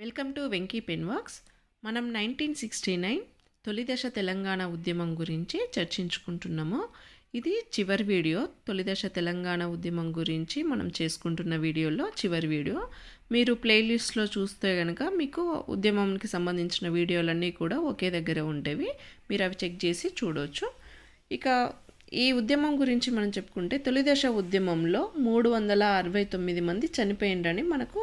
Welcome to Venky pen works. మనం nineteen sixty nine తొలిదశ తెలంగాణ ఉద్యమం గురించి చర్చించుకుంటున్నాము. ఇది చివరి వీడియో. తొలిదశ తెలంగాణ ఉద్యమం గురించి మనం చేసుకుంటున్న వీడియోలో చివరి వీడియో. మీరు ప్లేలిస్ట్లో చూస్తే కనుక మీకు ఉద్యమంకి సంబంధించిన వీడియోలన్నీ కూడా ఒకే దగ్గర ఉండేవి. మీరు అవి చెక్ చేసి చూడవచ్చు ఇక ఈ ఉద్యమం గురించి మనం చెప్పుకుంటే తొలిదశ ఉద్యమంలో మూడు వందల అరవై తొమ్మిది మంది చనిపోయిండ్రని మనకు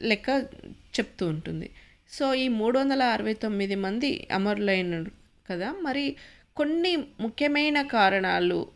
లెక్క చెప్తూ ఉంటుంది. సో ఈ మూడు వందల అరవై తొమ్మిది మంది అమరులైన కదా మరి కొన్ని ముఖ్యమైన కారణాలు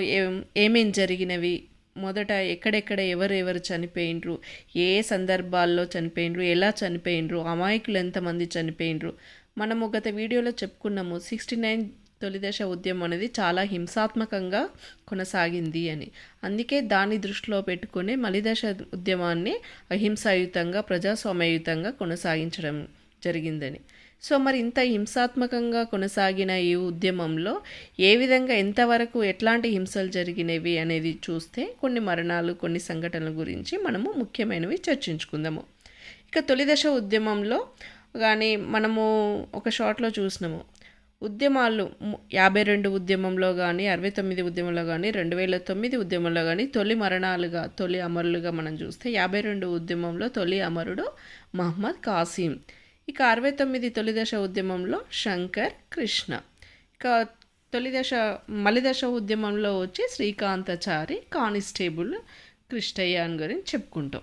ఏం- ఏమేం జరిగినవి? మొదట ఎక్కడెక్కడ ఎవరెవరు చనిపోయినరు ఏ సందర్భాల్లో చనిపోయినరు ఎలా చనిపోయినరు అమాయకులు ఎంతమంది చనిపోయినరు మనము గత వీడియోలో చెప్పుకున్నాము సిక్స్టీ నైన్ తొలిదశ ఉద్యమం అనేది చాలా హింసాత్మకంగా కొనసాగింది అని. అందుకే దాన్ని దృష్టిలో పెట్టుకుని మలిదశ ఉద్యమాన్ని అహింసాయుతంగా ప్రజాస్వామ్యయుతంగా కొనసాగించడం జరిగిందని. సో మరి ఇంత హింసాత్మకంగా కొనసాగిన ఈ ఉద్యమంలో ఏ విధంగా ఎంతవరకు ఎట్లాంటి హింసలు జరిగినవి అనేది చూస్తే కొన్ని మరణాలు కొన్ని సంఘటనల గురించి మనము ముఖ్యమైనవి చర్చించుకుందాము. ఇక తొలిదశ ఉద్యమంలో కానీ మనము ఒక షార్ట్లో చూసినాము. ఉద్యమాలు యాభై రెండు ఉద్యమంలో కానీ అరవై తొమ్మిది ఉద్యమంలో కానీ రెండు వేల తొమ్మిది ఉద్యమంలో కానీ తొలి మరణాలుగా తొలి అమరులుగా మనం చూస్తే యాభై రెండు ఉద్యమంలో తొలి అమరుడు మహమ్మద్ కాసిం. ఇక అరవై తొమ్మిది తొలిదశ ఉద్యమంలో శంకర్ కృష్ణ. ఇక తొలిదశ మలిదశ ఉద్యమంలో వచ్చి శ్రీకాంతచారి కానిస్టేబుల్ కృష్ణయ్య అని గురించి చెప్పుకుంటాం.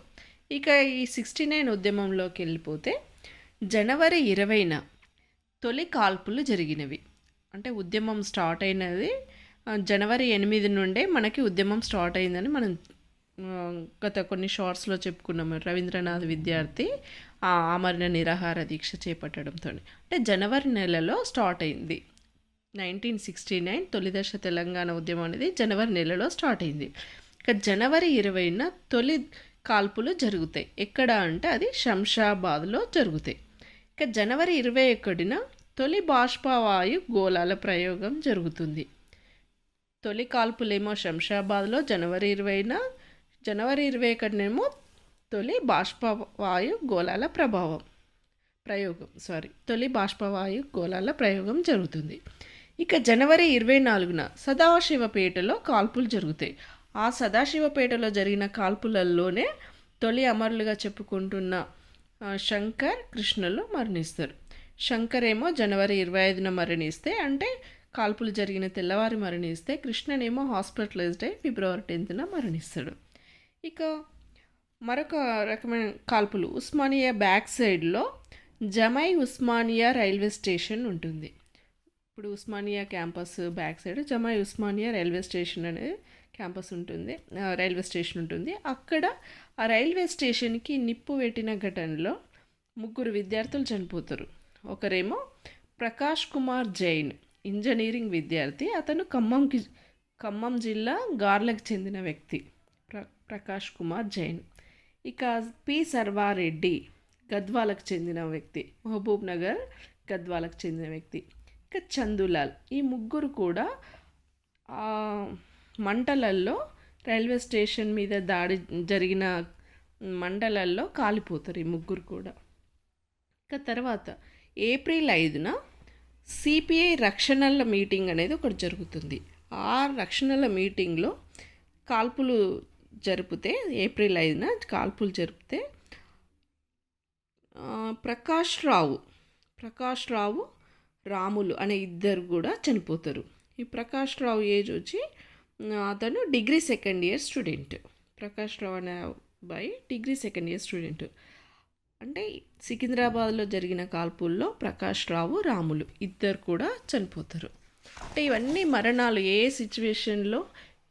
ఇక ఈ సిక్స్టీ నైన్ ఉద్యమంలోకి వెళ్ళిపోతే జనవరి ఇరవైన తొలి కాల్పులు జరిగినవి. అంటే ఉద్యమం స్టార్ట్ అయినది జనవరి ఎనిమిది నుండే మనకి ఉద్యమం స్టార్ట్ అయిందని మనం గత కొన్ని షార్ట్స్లో చెప్పుకున్నాము రవీంద్రనాథ్ విద్యార్థి ఆ ఆమరణ నిరాహార దీక్ష చేపట్టడంతో. అంటే జనవరి నెలలో స్టార్ట్ అయింది. నైన్టీన్ సిక్స్టీ నైన్ తొలిదశ తెలంగాణ ఉద్యమం అనేది జనవరి నెలలో స్టార్ట్ అయింది. ఇక జనవరి ఇరవైన తొలి కాల్పులు జరుగుతాయి. ఎక్కడ అంటే అది శంషాబాద్లో జరుగుతాయి. ఇక జనవరి ఇరవై ఒకటిన తొలి బాష్పవాయు గోళాల ప్రయోగం జరుగుతుంది. తొలి కాల్పులేమో శంషాబాద్లో జనవరి ఇరవైన జనవరి ఇరవై ఒకటినేమో తొలి బాష్పవాయు గోళాల ప్రభావం ప్రయోగం సారీ తొలి బాష్పవాయు గోళాల ప్రయోగం జరుగుతుంది. ఇక జనవరి ఇరవై నాలుగున సదాశివపేటలో కాల్పులు జరుగుతాయి. ఆ సదాశివపేటలో జరిగిన కాల్పులలోనే తొలి అమరులుగా చెప్పుకుంటున్న శంకర్ కృష్ణలో మరణిస్తారు. శంకర్ ఏమో జనవరి ఇరవై ఐదున మరణిస్తే అంటే కాల్పులు జరిగిన తెల్లవారి మరణిస్తే కృష్ణనేమో హాస్పిటలైజ్డ్ అయి ఫిబ్రవరి టెన్త్న మరణిస్తాడు. ఇక మరొక రకమైన కాల్పులు. ఉస్మానియా బ్యాక్ సైడ్లో జమై ఉస్మానియా రైల్వే స్టేషన్ ఉంటుంది. ఇప్పుడు Osmania campus back side Jamai Osmania railway station అనేది క్యాంపస్ ఉంటుంది రైల్వే స్టేషన్ ఉంటుంది. అక్కడ ఆ రైల్వే స్టేషన్కి నిప్పు పెట్టిన ఘటనలో ముగ్గురు విద్యార్థులు చనిపోతారు. ఒకరేమో ప్రకాష్ కుమార్ జైన్ ఇంజనీరింగ్ విద్యార్థి. అతను ఖమ్మంకి ఖమ్మం జిల్లా గార్లకు చెందిన వ్యక్తి ప్ర ప్రకాష్ కుమార్ జైన్. ఇక పి సర్వారెడ్డి గద్వాలకు చెందిన వ్యక్తి మహబూబ్ నగర్ గద్వాలకు చెందిన వ్యక్తి. ఇక చందులాల్ ఈ ముగ్గురు కూడా మంటలల్లో రైల్వే స్టేషన్ మీద దాడి జరిగిన మండలాల్లో కాలిపోతారు ఈ ముగ్గురు కూడా. ఇక తర్వాత ఏప్రిల్ ఐదున సిపిఐ రక్షణల మీటింగ్ అనేది ఒకటి జరుగుతుంది. ఆ రక్షణల మీటింగ్లో కాల్పులు జరిపితే ఏప్రిల్ ఐదున కాల్పులు జరిపితే ప్రకాష్ రావు ప్రకాష్ రావు రాములు అనే ఇద్దరు కూడా చనిపోతారు. ఈ ప్రకాష్ రావు ఏజ్ వచ్చి అతను degree second year student. Prakash Rao అనే అబ్బాయి డిగ్రీ సెకండ్ ఇయర్ స్టూడెంట్. అంటే సికింద్రాబాద్లో జరిగిన కాల్పుల్లో ప్రకాష్ రావు రాములు ఇద్దరు కూడా చనిపోతారు. అంటే ఇవన్నీ మరణాలు ఏ సిచ్యువేషన్లో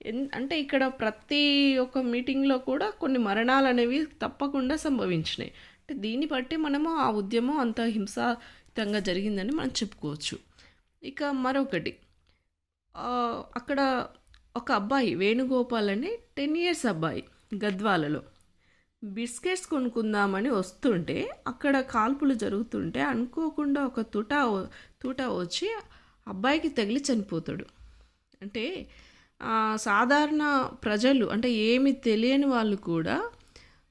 ఎన్ అంటే ఇక్కడ ప్రతి ఒక్క మీటింగ్లో కూడా కొన్ని మరణాలు అనేవి తప్పకుండా సంభవించినాయి. అంటే దీన్ని బట్టి మనము ఆ ఉద్యమం అంత హింసాయుతంగా జరిగిందని మనం చెప్పుకోవచ్చు. ఇక మరొకటి అక్కడ ఒక అబ్బాయి వేణుగోపాల్ అనే టెన్ ఇయర్స్ అబ్బాయి గద్వాలలో. బిస్కెట్స్ కొనుక్కుందామని వస్తుంటే అక్కడ కాల్పులు జరుగుతుంటే అనుకోకుండా ఒక తుట తుట వచ్చి అబ్బాయికి తగిలి చనిపోతాడు. అంటే సాధారణ ప్రజలు అంటే ఏమి తెలియని వాళ్ళు కూడా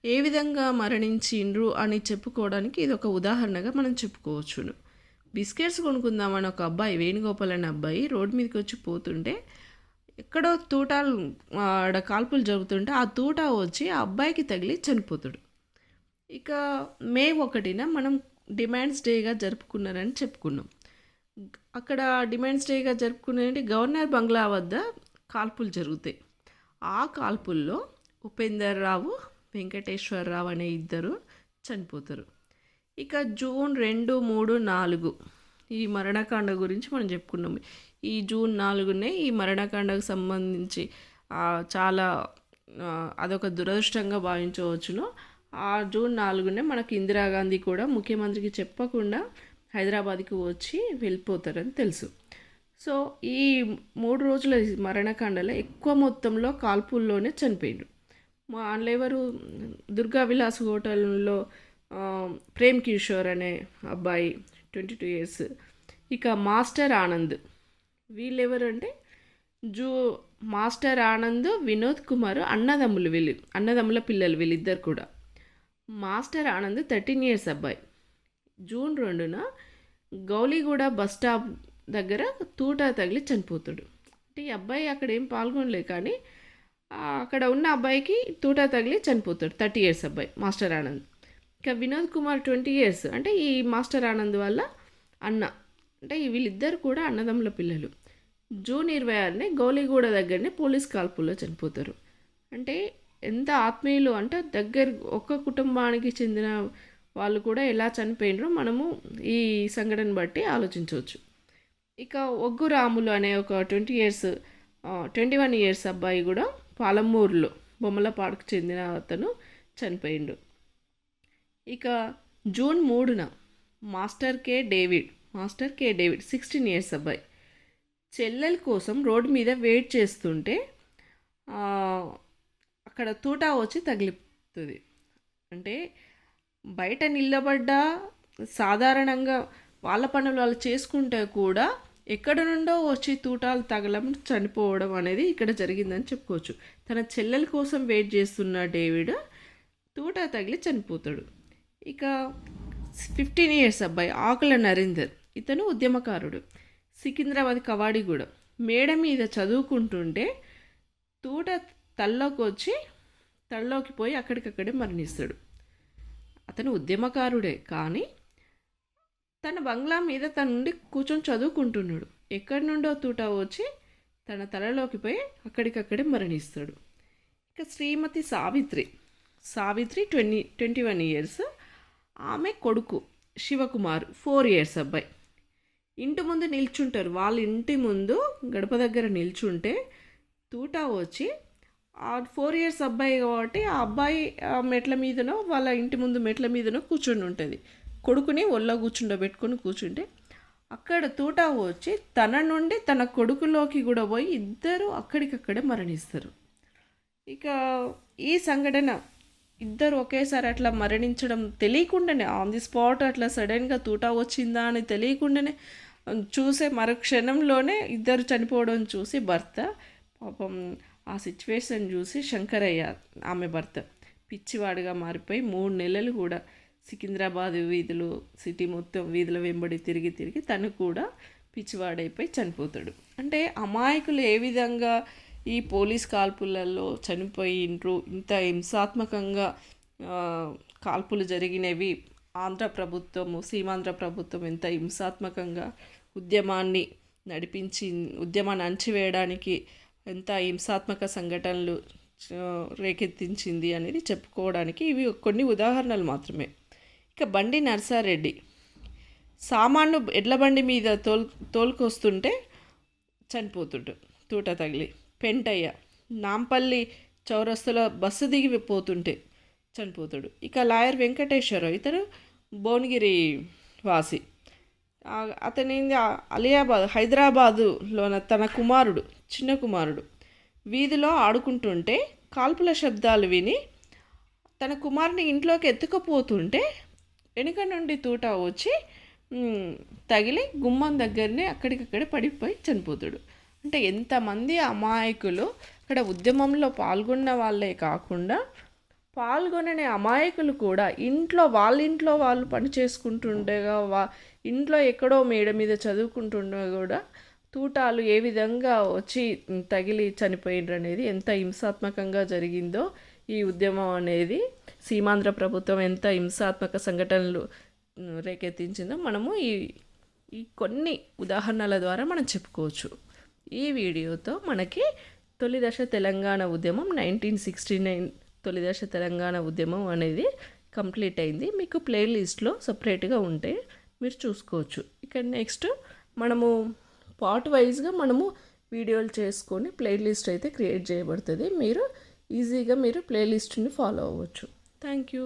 ఏ విధంగా మరణించిండ్రు అని చెప్పుకోవడానికి ఇది ఒక ఉదాహరణగా మనం చెప్పుకోవచ్చును. బిస్కెట్స్ కొనుక్కుందామని ఒక అబ్బాయి వేణుగోపాల్ అనే అబ్బాయి రోడ్డు మీదకి వచ్చి పోతుంటే ఎక్కడో తూటాలు ఆడ కాల్పులు జరుగుతుంటే ఆ తూట వచ్చి ఆ అబ్బాయికి తగిలి చనిపోతాడు. ఇక మే ఒకటిన మనం డిమాండ్స్ డేగా జరుపుకున్నారని చెప్పుకున్నాం. అక్కడ డిమాండ్స్ డేగా జరుపుకునేది గవర్నర్ బంగ్లా వద్ద కాల్పులు జరుగుతాయి. ఆ కాల్పుల్లో ఉపేందర్ రావు వెంకటేశ్వరరావు అనే ఇద్దరు చనిపోతారు. ఇక జూన్ రెండు మూడు నాలుగు ఈ మరణకాండ గురించి మనం చెప్పుకున్నాం. ఈ జూన్ నాలుగునే ఈ మరణకాండకు సంబంధించి చాలా అదొక దురదృష్టంగా భావించవచ్చును. ఆ జూన్ నాలుగునే మనకు ఇందిరాగాంధీ కూడా ముఖ్యమంత్రికి చెప్పకుండా హైదరాబాద్కి వచ్చి వెళ్ళిపోతారని తెలుసు. సో ఈ మూడు రోజుల మరణకాండలో ఎక్కువ మొత్తంలో కాల్పుల్లోనే చనిపోయిండు. మా ఎవరు దుర్గా విలాస్ హోటల్లో ప్రేమ్ కిషోర్ అనే అబ్బాయి ట్వంటీ టూ ఇయర్స్ ఇక మాస్టర్ ఆనంద్. వీళ్ళెవరు అంటే జూ మాస్టర్ ఆనంద్ వినోద్ కుమార్ అన్నదమ్ములు వీళ్ళు అన్నదమ్ముల పిల్లలు వీళ్ళిద్దరు కూడా. మాస్టర్ ఆనంద్ థర్టీన్ ఇయర్స్ అబ్బాయి. జూన్ రెండున గౌలీగూడ బస్ స్టాప్ దగ్గర తూట తగిలి చనిపోతాడు. అంటే ఈ అబ్బాయి అక్కడ ఏం పాల్గొనలే కానీ అక్కడ ఉన్న అబ్బాయికి తూట తగిలి చనిపోతాడు థర్టీ ఇయర్స్ అబ్బాయి మాస్టర్ ఆనంద్. ఇంకా వినోద్ కుమార్ ట్వంటీ ఇయర్స్. అంటే ఈ మాస్టర్ ఆనంద్ వల్ల అన్న. అంటే వీళ్ళిద్దరు కూడా అన్నదమ్ముల పిల్లలు. జూన్ ఇరవై ఆరునే గౌలిగూడ దగ్గరనే పోలీస్ కాల్పుల్లో చనిపోతారు. అంటే ఎంత ఆత్మీయులు అంటే దగ్గర ఒక్క కుటుంబానికి చెందిన వాళ్ళు కూడా ఎలా చనిపోయినరో మనము ఈ సంఘటన బట్టి ఆలోచించవచ్చు. ఇక ఒగ్గు రాములు అనే ఒక twenty years twenty one years అబ్బాయి కూడా పాలమూరులో బొమ్మలపాడుకు చెందిన అతను చనిపోయిండు. ఇక జూన్ మూడున master K David master K. David sixteen years అబ్బాయి. చెల్లెల కోసం రోడ్డు మీద వెయిట్ చేస్తుంటే అక్కడ తూటా వచ్చి తగిలిపోతుంది. అంటే బయట నిలబడ్డ సాధారణంగా వాళ్ళ పనులు వాళ్ళు చేసుకుంటే కూడా ఎక్కడ నుండో వచ్చి తూటాలు తగలం చనిపోవడం అనేది ఇక్కడ జరిగిందని చెప్పుకోవచ్చు. తన చెల్లెల కోసం వెయిట్ చేస్తున్న డేవిడ్ తూట తగిలి చనిపోతాడు. ఇక ఫిఫ్టీన్ ఇయర్స్ అబ్బాయి ఆకుల నరేందర్. ఇతను ఉద్యమకారుడు. సికింద్రాబాద్ కవాడిగూడెం. మేడ మీద చదువుకుంటుంటే తూట తల్లోకి వచ్చి తల్లోకి పోయి అక్కడికక్కడే మరణిస్తాడు. అతను ఉద్యమకారుడే కానీ తన బంగ్లా మీద తన నుండి కూర్చొని చదువుకుంటున్నాడు. ఎక్కడి నుండో తూట వచ్చి తన తలలోకి పోయి అక్కడికక్కడే మరణిస్తాడు. ఇక Srimathi Savitri. Savitri twenty twenty one years. ఆమె కొడుకు శివకుమార్ ఫోర్ ఇయర్స్ అబ్బాయి. ఇంటి ముందు నిల్చుంటారు. వాళ్ళ ఇంటి ముందు గడప దగ్గర నిల్చుంటే తూటా వచ్చి ఆ ఫోర్ ఇయర్స్ అబ్బాయి కాబట్టి ఆ అబ్బాయి ఆ మెట్ల మీదనో వాళ్ళ ఇంటి ముందు మెట్ల మీదనో కూర్చొని ఉంటుంది. కొడుకుని ఒళ్ళో కూర్చుండబెట్టుకొని కూర్చుంటే అక్కడ తూటా వచ్చి తన నుండి తన కొడుకులోకి కూడా పోయి ఇద్దరు అక్కడికక్కడే మరణిస్తారు. ఇక ఈ సంఘటన ఇద్దరు ఒకేసారి అట్లా మరణించడం తెలియకుండానే ఆన్ ది స్పాట్ అట్లా సడన్గా తూటా వచ్చిందా అని తెలియకుండానే చూసే మరుక్షణంలోనే ఇద్దరు చనిపోవడం చూసి భర్త పాపం ఆ సిచ్యువేషన్ చూసి శంకరయ్య ఆమె భర్త పిచ్చివాడిగా మారిపోయి మూడు నెలలు కూడా సికింద్రాబాద్ వీధులు సిటీ మొత్తం వీధుల వెంబడి తిరిగి తిరిగి తను కూడా పిచ్చివాడైపోయి చనిపోతాడు. అంటే అమాయకులు ఏ విధంగా ఈ పోలీస్ కాల్పులలో చనిపోయిండ్రు ఇంత హింసాత్మకంగా కాల్పులు జరిగినవి ఆంధ్ర ప్రభుత్వము సీమాంధ్ర ప్రభుత్వం ఎంత హింసాత్మకంగా ఉద్యమాన్ని నడిపించి ఉద్యమాన్ని అణచివేయడానికి ఎంత హింసాత్మక సంఘటనలు రేకెత్తించింది అనేది చెప్పుకోవడానికి ఇవి కొన్ని ఉదాహరణలు మాత్రమే. ఇక బండి నర్సారెడ్డి. సామాన్లు ఎడ్ల బండి మీద తోల్ తోలుకొస్తుంటే చనిపోతుండు తూట తగిలి. పెంటయ్య నాంపల్లి చౌరస్తుల బస్సు దిగి పోతుంటే చనిపోతాడు. ఇక లాయర్ వెంకటేశ్వరరావు ఇతను భువనగిరి వాసి. అతనింది? అలియాబాద్ హైదరాబాదులోన తన కుమారుడు చిన్న కుమారుడు. వీధిలో ఆడుకుంటుంటే కాల్పుల శబ్దాలు విని తన కుమారుని ఇంట్లోకి ఎత్తుకుపోతుంటే వెనుక నుండి తూట వచ్చి తగిలి గుమ్మం దగ్గరనే అక్కడికక్కడే పడిపోయి చనిపోతాడు. అంటే ఎంతమంది అమాయకులు అక్కడ ఉద్యమంలో పాల్గొన్న వాళ్ళే కాకుండా పాల్గొనని అమాయకులు కూడా ఇంట్లో వాళ్ళ ఇంట్లో వాళ్ళు పని చేసుకుంటుండగా వా ఇంట్లో ఎక్కడో మేడ మీద చదువుకుంటున్నా కూడా తూటాలు ఏ విధంగా వచ్చి తగిలి చనిపోయిండ్రు అనేది ఎంత హింసాత్మకంగా జరిగిందో ఈ ఉద్యమం అనేది సీమాంధ్ర ప్రభుత్వం ఎంత హింసాత్మక సంఘటనలు రేకెత్తించిందో మనము ఈ ఈ కొన్ని ఉదాహరణల ద్వారా మనం చెప్పుకోవచ్చు. ఈ వీడియోతో మనకి తొలి దశ తెలంగాణ ఉద్యమం నైన్టీన్ సిక్స్టీ నైన్ తొలి దశ తెలంగాణ ఉద్యమం అనేది కంప్లీట్ అయింది. మీకు ప్లేలిస్ట్లో సపరేట్గా ఉంటే మీరు చూసుకోవచ్చు. ఇక్కడ నెక్స్ట్ మనము పార్ట్ వైజ్గా మనము వీడియోలు చేసుకొని ప్లేలిస్ట్ అయితే క్రియేట్ చేయబడుతుంది. మీరు ఈజీగా మీరు ప్లేలిస్ట్ని ఫాలో అవ్వచ్చు. Thank you